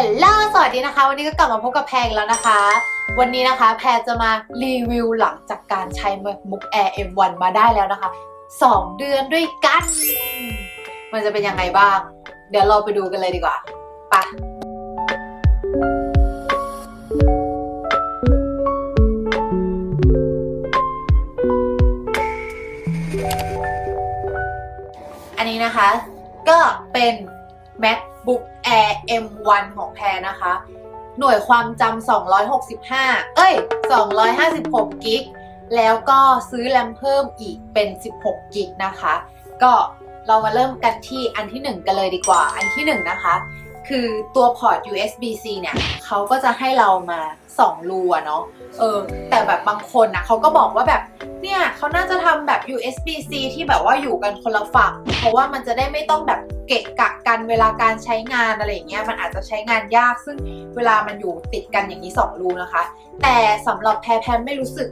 ฮลโลสวัสดีนะคะ วันนี้ก็กลับมาพบกับแพรอีกแล้วนะคะ วันนี้นะคะ แพรจะมารีวิวหลังจากการใช้ MacBook Air M1 มาได้แล้วนะคะ 2 เดือนด้วยกัน มันจะเป็นยังไงบ้าง เดี๋ยวเราไปดูกันเลยดีกว่าไปะอันนี้นะคะ ก็เป็น MacBook Air M1 ของแพรนะคะ หน่วยความจำ265 เอ้ย 256 กิก แล้วก็ซื้อแรมเพิ่มอีกเป็น 16 กิกนะคะ ก็เรามาเริ่มกันที่อันที่ 1 กันเลยดีกว่า อันที่ 1 นะคะ คือตัวพอร์ต USB-C เนี่ยเขาก็จะให้เรามา 2 รูอะเนาะ เออแต่แบบบางคนนะเขาก็บอกว่าแบบเนี่ยเขาน่าจะทำแบบ USB-C ที่แบบว่าอยู่กันคนละฝั่งเพราะว่ามันจะได้ไม่ต้องแบบเกะกะกันเวลาการใช้งานอะไรอย่างเงี้ยมันอาจจะใช้งานยาก ซึ่งเวลามันอยู่ติดกันอย่างนี้2รูนะคะ แต่สำหรับแพรแพรไม่รู้สึก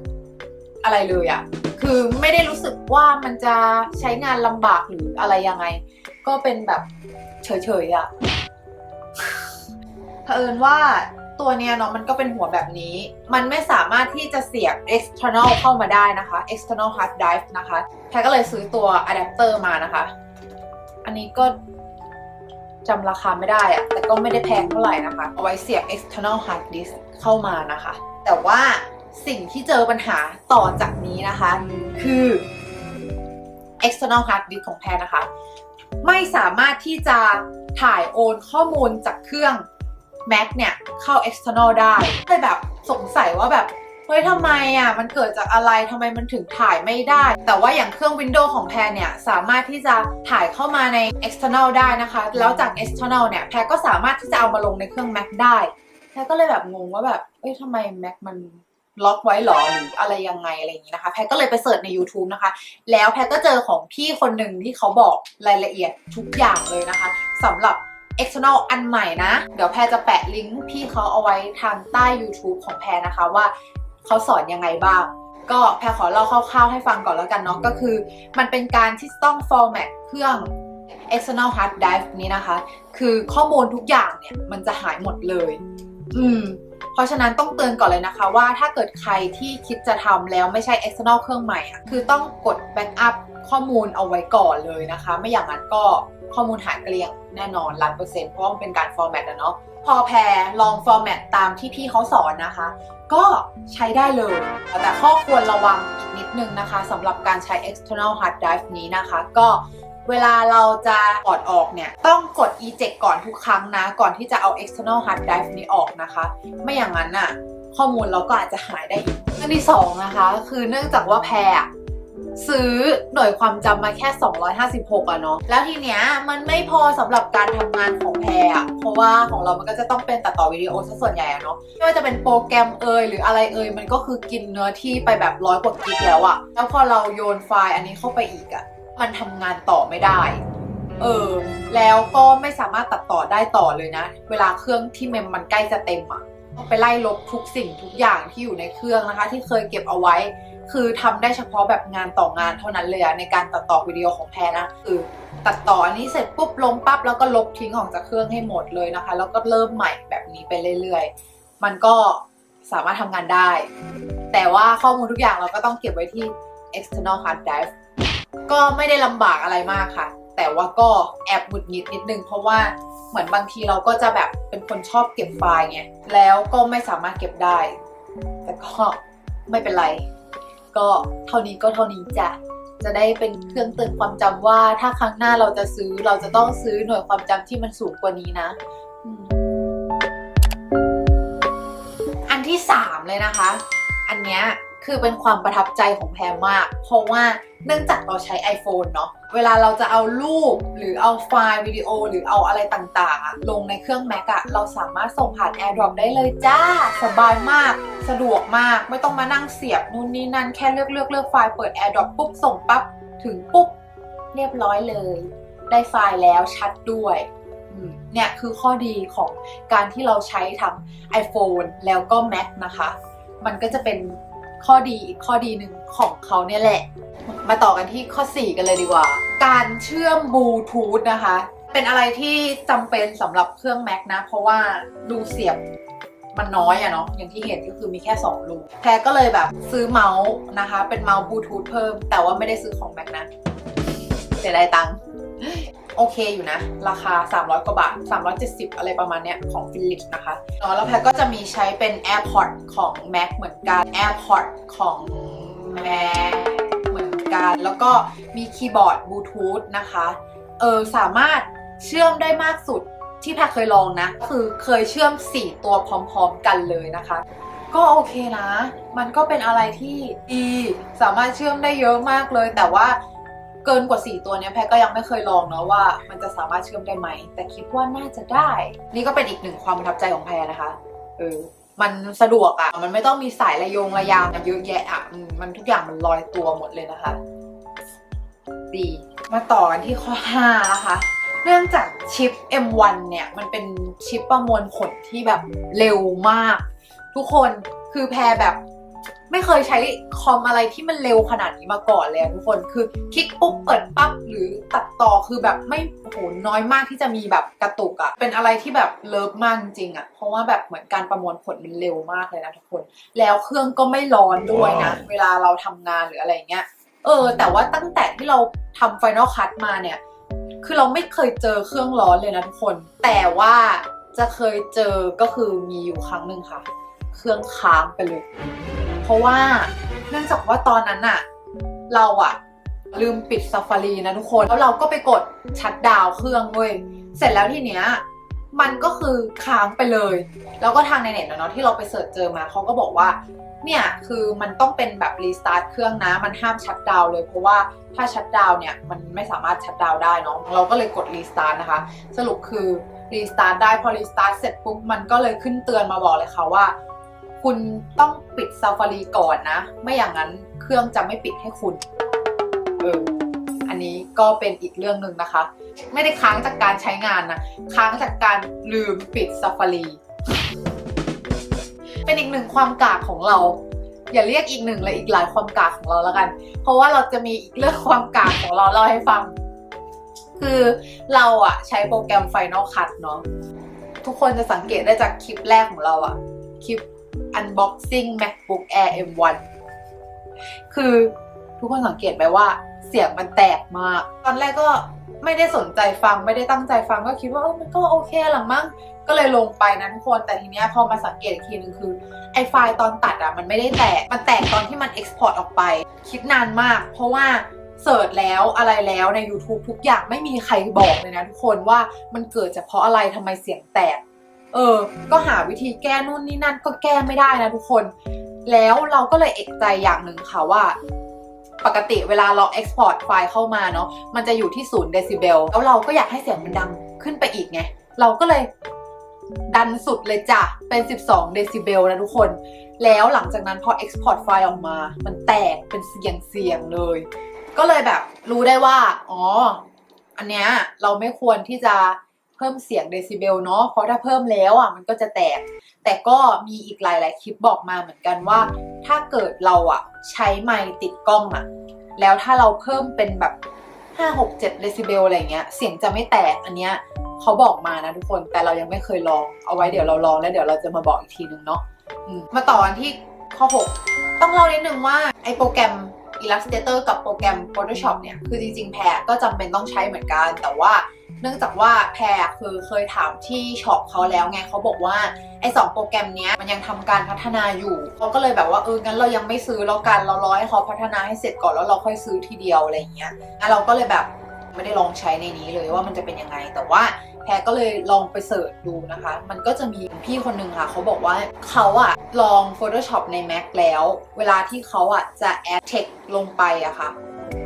อะไรเลยอะคือไม่ได้รู้สึกว่ามันจะใช้งานลำบากหรืออะไรยังไง ก็เป็นแบบเฉยๆอะเผอิญว่า ตัวเนี้ยเนาะมันก็เป็นหัวแบบนี้ มันไม่สามารถที่จะเสียบ external เข้ามาได้นะคะ external hard drive นะคะแพรก็เลยซื้อตัวอะแดปเตอร์มานะคะ อันนี้ก็จำราคาไม่ได้อะแต่ก็ไม่ได้แพงเท่าไหร่นะคะ เอาไว้เสียบ external hard disk เข้ามานะคะ แต่ว่าสิ่งที่เจอปัญหาต่อจากนี้นะคะ คือ external hard disk ของแพรนะคะ ไม่สามารถที่จะถ่ายโอนข้อมูลจากเครื่อง Mac เนี่ยเข้า external ได้เลยแบบสงสัยว่าแบบเฮ้ยทำไมอะมันเกิดจากอะไรทำไมมันถึงถ่ายไม่ได้ แต่ว่าอย่างเครื่อง Windows ของแพรเนี่ย สามารถที่จะถ่ายเข้ามาใน external ได้นะคะ แล้วจาก external เนี่ยแพรก็สามารถที่จะเอามาลงในเครื่อง Mac ได้แพรก็เลยแบบงงว่าแบบเอ้ยทำไม Mac มันล็อกไว้หรอหรืออะไรยังไงอะไรอย่างนี้นะคะ แพรก็เลยไปเสิร์ชใน YouTube นะคะ แล้วแพรก็เจอของพี่คนหนึ่งที่เขาบอกรายละเอียดทุกอย่างเลยนะคะสำหรับ external อันใหม่นะ เดี๋ยวแพรจะแปะลิงก์พี่เขาเอาไว้ทางใต้ YouTube ของแพรนะคะว่าเขาสอนยังไงบ้าง ก็แพรขอเล่าคร่าวๆให้ฟังก่อนแล้วกันเนาะก็คือ มันเป็นการที่ต้อง format เครื่อง external hard drive นี้นะคะ คือข้อมูลทุกอย่างเนี่ยมันจะหายหมดเลย อืม เพราะฉะนั้นต้องเตือนก่อนเลยนะคะว่าถ้าเกิดใครที่คิดจะทำแล้วไม่ใช่ external เครื่องใหม่อะคือต้องกด backup ข้อมูลเอาไว้ก่อนเลยนะคะ ไม่อย่างนั้นก็ ข้อมูลหายเกลี้ยงแน่นอนล้านเปอร์เซ็นต์เพราะว่ามันเป็นการ format อะเนาะพอแพรลอง format ตตามที่พี่เขาสอนนะคะ ก็ใช้ได้เลย แต่ข้อควรระวังอีกนิดนึงนะคะสำหรับการใช้ external hard drive นี้นะคะ ก็เวลาเราจะถอดออกเนี่ย ต้องกด eject ก่อนทุกครั้งนะ ก่อนที่จะเอา external hard drive นี้ออกนะคะ ไม่อย่างนั้นน่ะ ข้อมูลเราก็อาจจะหายได้อีกเรื่องที่สองนะคะ คือเนื่องจากว่าแพรอะ ซื้อหน่วยความจำมาแค่ 256อะเนาะแล้วทีเนี้ยมันไม่พอสำหรับการทำงานของแพรอะเพราะว่าของเรามันก็จะต้องเป็นตัดต่อวิดีโอซะส่วนใหญ่อะเนาะไม่ว่าจะเป็นโปรแกรมเอยหรืออะไรเอยมันก็คือกินเนื้อที่ไปแบบร้อยกว่ากิกแล้วอะแล้วพอเราโยนไฟล์อันนี้เข้าไปอีกอะมันทำงานต่อไม่ได้เออแล้วก็ไม่สามารถตัดต่อได้ต่อเลยนะ เวลาเครื่องที่เมมมันใกล้จะเต็มอะต้องไปไล่ลบทุกสิ่งทุกอย่างที่อยู่ในเครื่องนะคะ ที่เคยเก็บเอาไว้ คือทำได้เฉพาะแบบงานต่องานเท่านั้นเลยอะในการตัดต่อวิดีโอของแพรนะคือตัดต่ออันนี้เสร็จปุ๊บลงปั๊บแล้วก็ลบทิ้งออกจากเครื่องให้หมดเลยนะคะ แล้วก็เริ่มใหม่แบบนี้ไปเรื่อยๆ มันก็สามารถทำงานได้ แต่ว่าข้อมูลทุกอย่างเราก็ต้องเก็บไว้ที่ external hard drive ก็ไม่ได้ลำบากอะไรมากค่ะ แต่ว่าก็แอบหงุดหงิดนิดนึงเพราะว่าเหมือนบางทีเราก็จะแบบเป็นคนชอบเก็บไฟล์ไงแล้วก็ไม่สามารถเก็บได้ แต่ก็ไม่เป็นไร ก็เท่านี้ก็เท่านี้จ้ะจะได้เป็นเครื่องเตือนความจำว่าถ้าครั้งหน้าเราจะซื้อเราจะต้องซื้อหน่วยความจำที่มันสูงกว่านี้นะอันที่สามเลยนะคะ อันเนี้ยคือเป็นความประทับใจของแพรมาก เพราะว่า เนื่องจากเราใช้ iPhone เนาะ เวลาเราจะเอารูปหรือเอาไฟล์วิดีโอหรือเอาอะไรต่างๆ ลงในเครื่อง Mac อะเราสามารถส่งผ่าน AirDrop ได้เลยจ้า สบายมาก สะดวกมาก ไม่ต้องมานั่งเสียบนู่นนี่นั่น แค่เลือกเลือกเลือกไฟล์เปิด AirDrop ปุ๊บส่งปั๊บ ถึงปุ๊บ เรียบร้อยเลย ได้ไฟล์แล้วชัดด้วยอืมเนี่ยคือข้อดีของการที่เราใช้ทั้ง iPhone แล้วก็ Mac นะคะ มันก็จะเป็น ข้อดีอีกข้อดีหนึ่งของเขาเนี่ยแหละ มาต่อกันที่ข้อ 4 กันเลยดีกว่า การเชื่อมบลูทูธนะคะ เป็นอะไรที่จำเป็นสำหรับเครื่อง Mac นะ เพราะว่ารูเสียบมันน้อยอะเนาะอย่างที่เห็นก็คือมีแค่ 2 รูแพรก็เลยแบบซื้อเมาส์นะคะ เป็นเมาส์บลูทูธเพิ่ม แต่ว่าไม่ได้ซื้อของ Mac นะเสียดายตังค์ โอเคอยู่นะ ราคา 300 กว่าบาท 370 อะไรประมาณเนี้ยของฟิลิปนะคะแล้วแพรก็จะมีใช้เป็น AirPod ของ Mac เหมือนกัน AirPod ของ Mac เหมือนกัน แล้วก็มีคีย์บอร์ดบลูทูธนะคะ เออสามารถเชื่อมได้มากสุดที่แพรเคยลองนะ คือเคยเชื่อม 4 ตัวพร้อมๆกันเลยนะคะ ก็โอเคนะ มันก็เป็นอะไรที่ดี สามารถเชื่อมได้เยอะมากเลย แต่ว่า เกินกว่า 4 ตัวเนี้ยแพรก็ยังไม่เคยลองเนาะว่ามันจะสามารถเชื่อมได้ไหม แต่คิดว่าน่าจะได้ นี่ก็เป็นอีกหนึ่งความประทับใจของแพรนะคะเออมันสะดวกอะ่ะ มันไม่ต้องมีสายระยงระยางเยอะแยะอะ่ะมมันทุกอย่างมันลอยตัวหมดเลยนะคะดีมาต่อกันที่ข้อ5นะคะ เนื่องจากชิป M1 เนี่ย มันเป็นชิปประมวลผลที่แบบเร็วมาก ทุกคนคือแพรแบบ ไม่เคยใช้คอมอะไรที่มันเร็วขนาดนี้มาก่อนเลยอะทุกคนคือคลิกปุ๊บเปิดปั๊บหรือตัดต่อคือแบบไม่โอ้โหน้อยมากที่จะมีแบบกระตุกอะเป็นอะไรที่แบบเลิฟมากจริงๆอะเพราะว่าแบบเหมือนการประมวลผลมันเร็วมากเลยนะทุกคน แล้วเครื่องก็ไม่ร้อนด้วยนะ เวลาเราทำงานหรืออะไรเงี้ยเออ แต่ว่าตั้งแต่ที่เราทำ Final Cut มาเนี่ย คือเราไม่เคยเจอเครื่องร้อนเลยนะทุกคน แต่ว่าจะเคยเจอก็คือมีอยู่ครั้งหนึ่งค่ะ เครื่องค้างไปเลย เพราะว่าเนื่องจากว่าตอนนั้นอะเราอะลืมปิด Safari นะทุกคน แล้วเราก็ไปกดชัดดาวเครื่องเว้ย เสร็จแล้วทีเนี้ยมันก็คือค้างไปเลย แล้วก็ทางในเน็ตเนาะที่เราไปเสิร์ชเจอมาเขาก็บอกว่า เนี่ยคือมันต้องเป็นแบบรีสตาร์ทเครื่องนะ มันห้ามชัดดาวเลย เพราะว่าถ้าชัดดาวเนี่ยมันไม่สามารถชัดดาวได้เนาะ เราก็เลยกดรีสตาร์ทนะคะ สรุปคือรีสตาร์ทได้ พอรีสตาร์ทเสร็จปุ๊บมันก็เลยขึ้นเตือนมาบอกเลยค่ะว่า คุณต้องปิด Safari ก่อนนะ ไม่อย่างนั้นเครื่องจะไม่ปิดให้คุณเอออันนี้ก็เป็นอีกเรื่องหนึ่งนะคะ ไม่ได้ค้างจากการใช้งานนะ ค้างจากการลืมปิด Safari เป็นอีกหนึ่งความกากของเรา อย่าเรียกอีกหนึ่งเลยอีกหลายความกากของเราแล้วกัน เพราะว่าเราจะมีอีกเรื่องความกากของเราเล่าให้ฟัง คือเราอะใช้โปรแกรม Final Cut เนาะทุกคนจะสังเกตได้จากคลิปแรกของเราอะคลิป unboxing MacBook Air M1 คือทุกคนสังเกตไหมว่า เสียงมันแตกมาก ตอนแรกก็ไม่ได้สนใจฟังไม่ได้ตั้งใจฟังก็คิดว่าเออมันก็โอเคหละมั้งก็เลยลงไปนะทุกคนแต่ทีเนี้ยพอมาสังเกตอีกทีนึงคือไอไฟล์ตอนตัดอะมันไม่ได้แตก มันแตกตอนที่มัน export ออกไป คิดนานมาก เพราะว่าเสิร์ชแล้วอะไรแล้วใน YouTube ทุกอย่างไม่มีใครบอกเลยนะทุกคนว่ามันเกิดจากเพราะอะไรทำไมเสียงแตก เออ ก็หาวิธีแก้นู่นนี่นั่นก็แก้ไม่ได้นะทุกคน แล้วเราก็เลยเอกใจอย่างหนึ่งค่ะว่าปกติเวลาเรา export ไฟล์เข้ามาเนาะ มันจะอยู่ที่0เดซิเบล แล้วเราก็อยากให้เสียงมันดังขึ้นไปอีกไง เราก็เลยดันสุดเลยจ้ะ เป็น 12 เดซิเบลนะทุกคน แล้วหลังจากนั้นพอ export ไฟล์ออกมา มันแตกเป็นเสียงเสียงๆเลย ก็เลยแบบรู้ได้ว่า อ๋อ อันเนี้ยเราไม่ควรที่จะ เพิ่มเสียงเดซิเบลเนาะเพราะถ้าเพิ่มแล้วอะมันก็จะแตก แต่ก็มีอีกหลาย ๆ คลิปบอกมาเหมือนกันว่า ถ้าเกิดเราอะใช้ไมค์ติดกล้องอะ แล้วถ้าเราเพิ่มเป็นแบบ 5 6 7เดซิเบลอะไรเงี้ย เสียงจะไม่แตกอันเนี้ยเขาบอกมานะทุกคนแต่เรายังไม่เคยลองเอาไว้เดี๋ยวเราลองแล้วเดี๋ยวเราจะมาบอกอีกทีนึงเนาะมมาต่อกันที่ข้อ 6 ต้องเล่านิดนึงว่าไอโปรแกรม Illustrator กับโปรแกรม Photoshop เนี่ย คือจริงๆ แพรก็จำเป็นต้องใช้เหมือนกัน แต่ว่า เนื่องจากว่าแพรคือเคยถามที่ช็อปเขาแล้วไงเขาบอกว่าไอสองโปรแกรมเนี้ยมันยังทำการพัฒนาอยู่เขาก็เลยแบบว่าเอองั้นเรายังไม่ซื้อแล้วกันเรารอให้เขาพัฒนาให้เสร็จก่อนแล้วเราค่อยซื้อทีเดียวอะไรอย่างเงี้ยงั้นเราก็เลยแบบไม่ได้ลองใช้ในนี้เลยว่ามันจะเป็นยังไง แต่ว่าแพรก็เลยลองไปเสิร์ชดูนะคะ มันก็จะมีพี่คนหนึ่งค่ะเขาบอกว่าเขาอะลอง Photoshop ใน Mac แล้ว เวลาที่เขาอะจะ add text ลงไปอะค่ะ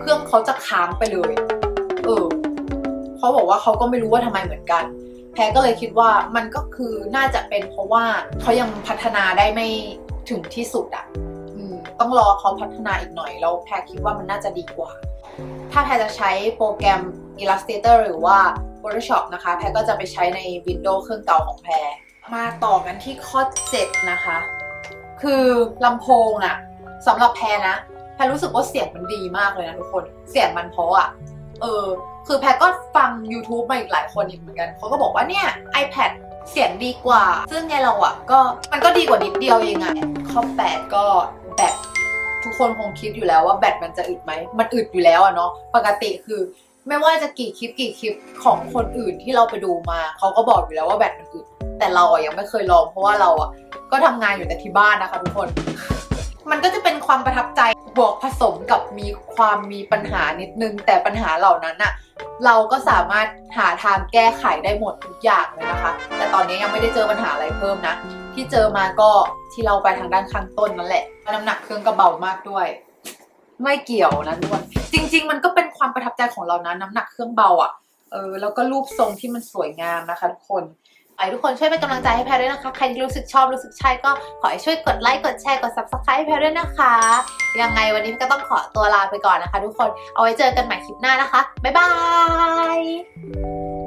เครื่องเขาจะค้างไปเลย เออ เขาบอกว่าเขาก็ไม่รู้ว่าทำไมเหมือนกัน แพรก็เลยคิดว่ามันก็คือน่าจะเป็นเพราะว่าเขายังพัฒนาได้ไม่ถึงที่สุดอะอืมต้องรอเขาพัฒนาอีกหน่อยแล้วแพรคิดว่ามันน่าจะดีกว่า ถ้าแพรจะใช้โปรแกรม Illustrator หรือว่า Photoshop นะคะ แพรก็จะไปใช้ใน Windows เครื่องเก่าของแพรมาต่อกันที่ข้อ 7 นะคะ คือลำโพงอะสำหรับแพรนะ แพรรู้สึกว่าเสียงมันดีมากเลยนะทุกคน เสียงมันเพราะอะเออ คือแพทก็ฟัง YouTube มาอีกหลายคนอีกเหมือนกันเขาก็บอกว่าเนี่ย iPad เสียงดีกว่า ซึ่งไงเราอะก็มันก็ดีกว่านิดเดียวเองอะข้อ8ก็แบตทุกคนคงคิดอยู่แล้วว่าแบตมันจะอึดไหม มันอึดอยู่แล้วอะเนาะ ปกติคือไม่ว่าจะกี่คลิปกี่คลิปของคนอื่นที่เราไปดูมาเขาก็บอกอยู่แล้วว่าแบตมันอึด แต่เราอะยังไม่เคยลองเพราะว่าเราอะก็ทำงานอยู่แต่ที่บ้านนะคะทุกคน มันก็จะเป็นความประทับใจบวกผสมกับมีความมีปัญหานิดนึง แต่ปัญหาเหล่านั้นอะเราก็สามารถหาทางแก้ไขได้หมดทุกอย่างเลยนะคะ แต่ตอนนี้ยังไม่ได้เจอปัญหาอะไรเพิ่มนะ ที่เจอมาก็ที่เราไปทางด้านข้างต้นนั่นแหละน้ำหนักเครื่องกระเบามากด้วย ไม่เกี่ยวนะทุกคนจริง ๆ มันก็เป็นความประทับใจของเรานะน้ำหนักเครื่องเบาอะ่ะเออแล้วก็รูปทรงที่มันสวยงามนะคะทุกคน ขอให้ทุกคนช่วยเป็นกำลังใจให้แพรด้วยนะคะ ใครที่รู้สึกชอบรู้สึกใช่ก็ขอให้ช่วยกดไลค์กดแชร์กด subscribe แพรด้วยนะคะ ยังไงวันนี้ก็ต้องขอตัวลาไปก่อนนะคะ ทุกคนเอาไว้เจอกันใหม่คลิปหน้านะคะบ๊ายบาย